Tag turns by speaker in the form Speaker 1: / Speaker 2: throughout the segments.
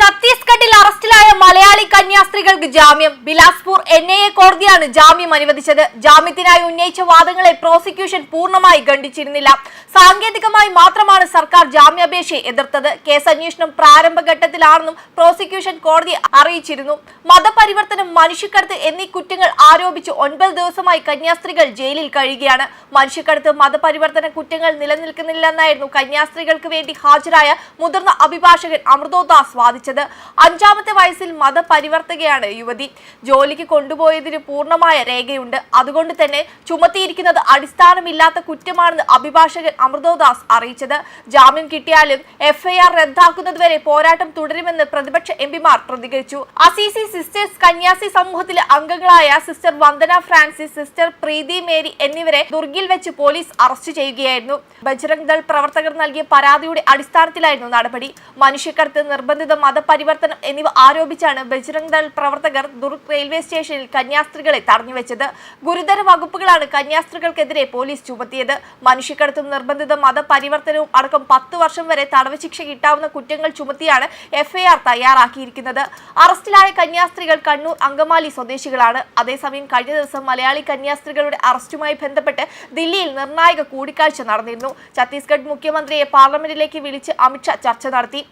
Speaker 1: ഛത്തീസ്ഗഡിൽ അറസ്റ്റിലായ മലയാളി കന്യാസ്ത്രീകൾക്ക് ജാമ്യം. ബിലാസ്പൂർ എൻ ഐ എ കോടതിയാണ് ജാമ്യം അനുവദിച്ചത്. ജാമ്യത്തിനായി ഉന്നയിച്ച വാദങ്ങളെ പ്രോസിക്യൂഷൻ പൂർണമായി ഖണ്ഡിച്ചിരുന്നില്ല. സാങ്കേതികമായി മാത്രമാണ് സർക്കാർ ജാമ്യാപേക്ഷയെ എതിർത്തത്. കേസ് അന്വേഷണം പ്രാരംഭഘട്ടത്തിലാണെന്നും പ്രോസിക്യൂഷൻ കോടതി അറിയിച്ചിരുന്നു. മതപരിവർത്തനം മനുഷ്യക്കടത്ത് എന്നീ കുറ്റങ്ങൾ ആരോപിച്ച് ഒൻപത് ദിവസമായി കന്യാസ്ത്രീകൾ ജയിലിൽ കഴിയുകയാണ്. മനുഷ്യക്കടത്ത് മതപരിവർത്തന കുറ്റങ്ങൾ നിലനിൽക്കുന്നില്ലെന്നായിരുന്നു കന്യാസ്ത്രീകൾക്ക് വേണ്ടി ഹാജരായ മുതിർന്ന അഭിഭാഷകൻ അമൃതോദാസ് വാദിച്ചത്. അഞ്ചാമത്തെ വയസ്സിൽ മതപരിവർത്തകയാണ് യുവതി. ജോലിക്ക് കൊണ്ടുപോയതിന് പൂർണമായ രേഖയുണ്ട്. അതുകൊണ്ട് തന്നെ ചുമത്തിയിരിക്കുന്നത് അടിസ്ഥാനമില്ലാത്ത കുറ്റമാണെന്ന് അഭിഭാഷകൻ അമൃതോദാസ് അറിയിച്ചത്. ജാമ്യം കിട്ടിയാലും എഫ്ഐആർ റദ്ദാക്കുന്നതുവരെ പോരാട്ടം തുടരുമെന്ന് പ്രതിപക്ഷ എം പിമാർ പ്രതികരിച്ചു. അസീസി സിസ്റ്റേഴ്സ് കന്യാസി സമൂഹത്തിലെ അംഗങ്ങളായ sister Vandana Francis sister Preethi Mary എന്നിവരെ ദുർഗിൽ വെച്ച് പോലീസ് അറസ്റ്റ് ചെയ്യുകയായിരുന്നു. ബജ്രംഗ് ദൾ പ്രവർത്തകർ നൽകിയ പരാതിയുടെ അടിസ്ഥാനത്തിലായിരുന്നു നടപടി. മനുഷ്യക്കടത്ത് നിർബന്ധിത മതപരിവർത്തനം എന്നിവ ആരോപിച്ചാണ് ബജ്രംഗ് ദൾ പ്രവർത്തകർ ദുർഗ് റെയിൽവേ സ്റ്റേഷനിൽ കന്യാസ്ത്രീകളെ തടഞ്ഞുവെച്ചത്. ഗുരുതര വകുപ്പുകളാണ് കന്യാസ്ത്രീകൾക്കെതിരെ പോലീസ് ചുമത്തിയത്. മനുഷ്യക്കടത്തും നിർബന്ധിത മതപരിവർത്തനവും അടക്കം പത്ത് വർഷം വരെ തടവ് ശിക്ഷ കിട്ടാവുന്ന കുറ്റങ്ങൾ ചുമത്തിയാണ് എഫ്ഐആർ തയ്യാറാക്കിയിരിക്കുന്നത്. അറസ്റ്റിലായ കന്യാസ്ത്രീകൾ കണ്ണൂർ അങ്കമാലി സ്വദേശികളാണ്. അതേസമയം കഴിഞ്ഞ ദിവസം മലയാളി കന്യാസ്ത്രീകളുടെ അറസ്റ്റുമായി ബന്ധപ്പെട്ട് ദില്ലിയിൽ നിർണായക കൂടിക്കാഴ്ച നടന്നിരുന്നു. ഛത്തീസ്ഗഡ് മുഖ്യമന്ത്രിയെ പാർലമെന്റിലേക്ക് വിളിച്ച് അമിത്ഷാ ചർച്ച നടത്തി.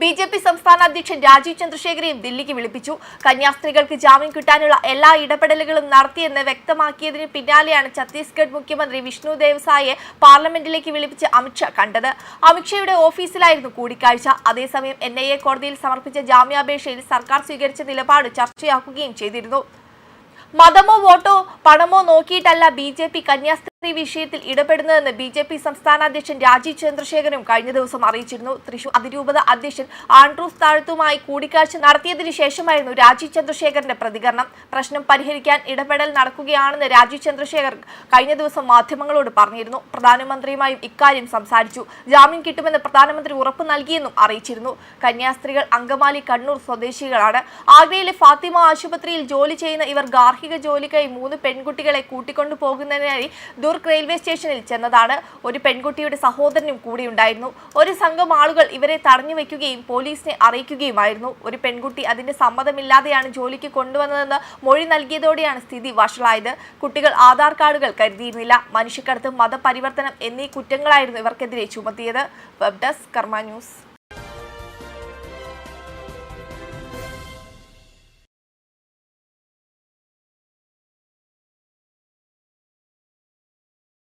Speaker 1: ബി ജെ പി സംസ്ഥാന അധ്യക്ഷൻ രാജീവ് ചന്ദ്രശേഖരെയും ദില്ലിക്ക് വിളിപ്പിച്ചു. കന്യാസ്ത്രീകൾക്ക് ജാമ്യം കിട്ടാനുള്ള എല്ലാ ഇടപെടലുകളും നടത്തിയെന്ന് വ്യക്തമാക്കിയതിന് പിന്നാലെയാണ് ഛത്തീസ്ഗഡ് മുഖ്യമന്ത്രി വിഷ്ണു ദേവ്സായെ പാർലമെന്റിലേക്ക് വിളിപ്പിച്ച് അമിത്ഷാ കണ്ടത്. അമിത്ഷായുടെ ഓഫീസിലായിരുന്നു കൂടിക്കാഴ്ച. അതേസമയം എൻ ഐ എ കോടതിയിൽ സമർപ്പിച്ച ജാമ്യാപേക്ഷയിൽ സർക്കാർ സ്വീകരിച്ച നിലപാട് ചർച്ചയാക്കുകയും ചെയ്തിരുന്നു. മതമോ വോട്ടോ പണമോ നോക്കിയിട്ടല്ല ബി ജെ പി കന്യാസ്ത്രീ വിഷയത്തിൽ ഇടപെടുന്നതെന്ന് ബി ജെ പി സംസ്ഥാന അധ്യക്ഷൻ രാജീവ് ചന്ദ്രശേഖരനും കഴിഞ്ഞ ദിവസം അറിയിച്ചിരുന്നു. തൃശൂർ അതിരൂപത അധ്യക്ഷൻ ആൻഡ്രൂസ് താഴത്തുമായി കൂടിക്കാഴ്ച നടത്തിയതിനു ശേഷമായിരുന്നു രാജീവ് ചന്ദ്രശേഖരന്റെ പ്രതികരണം. പ്രശ്നം പരിഹരിക്കാൻ ഇടപെടൽ നടക്കുകയാണെന്ന് രാജീവ് ചന്ദ്രശേഖർ കഴിഞ്ഞ ദിവസം മാധ്യമങ്ങളോട് പറഞ്ഞിരുന്നു. പ്രധാനമന്ത്രിയുമായും ഇക്കാര്യം സംസാരിച്ചു. ജാമ്യം കിട്ടുമെന്ന് പ്രധാനമന്ത്രി ഉറപ്പ് നൽകിയെന്നും അറിയിച്ചിരുന്നു. കന്യാസ്ത്രീകൾ അങ്കമാലി കണ്ണൂർ സ്വദേശികളാണ്. ആഗ്രയിലെ ഫാത്തിമ ആശുപത്രിയിൽ ജോലി ചെയ്യുന്ന ഇവർ ഗാർഹിക ജോലിക്കായി മൂന്ന് പെൺകുട്ടികളെ കൂട്ടിക്കൊണ്ടു പോകുന്നതിനായി റെയിൽവേ സ്റ്റേഷനിൽ ചെന്നതാണ് ഒരു പെൺകുട്ടിയുടെ സഹോദരനും കൂടിയുണ്ടായിരുന്നു ഒരു സംഘം ആളുകൾ ഇവരെ തടഞ്ഞു വെക്കുകയും പോലീസിനെ അറിയിക്കുകയുമായിരുന്നു. ഒരു പെൺകുട്ടി അതിന്റെ സമ്മതമില്ലാതെയാണ് ജോലിക്ക് കൊണ്ടുവന്നതെന്ന് മൊഴി നൽകിയതോടെയാണ് സ്ഥിതി വഷളായത്. കുട്ടികൾ ആധാർ കാർഡുകൾ കരുതിയിരുന്നില്ല. മനുഷ്യക്കടത്ത് മതപരിവർത്തനം എന്നീ കുറ്റങ്ങളായിരുന്നു ഇവർക്കെതിരെ ചുമത്തിയത്. Web desk Karma news.